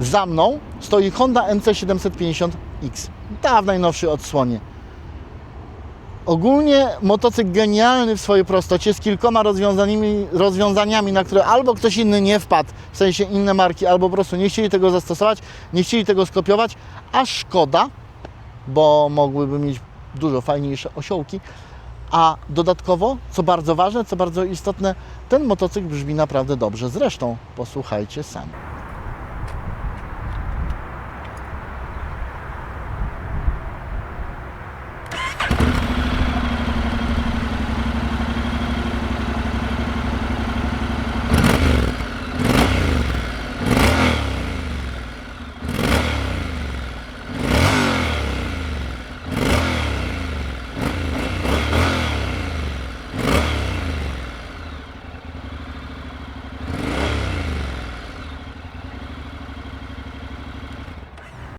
Za mną stoi Honda NC750X. Ta w najnowszej odsłonie. Ogólnie motocykl genialny w swojej prostocie, z kilkoma rozwiązaniami, rozwiązaniami, na które albo ktoś inny nie wpadł, w sensie inne marki, albo po prostu nie chcieli tego zastosować, nie chcieli tego skopiować, a szkoda, bo mogłyby mieć dużo fajniejsze osiołki. A dodatkowo, co bardzo ważne, co bardzo istotne, ten motocykl brzmi naprawdę dobrze. Zresztą posłuchajcie sami.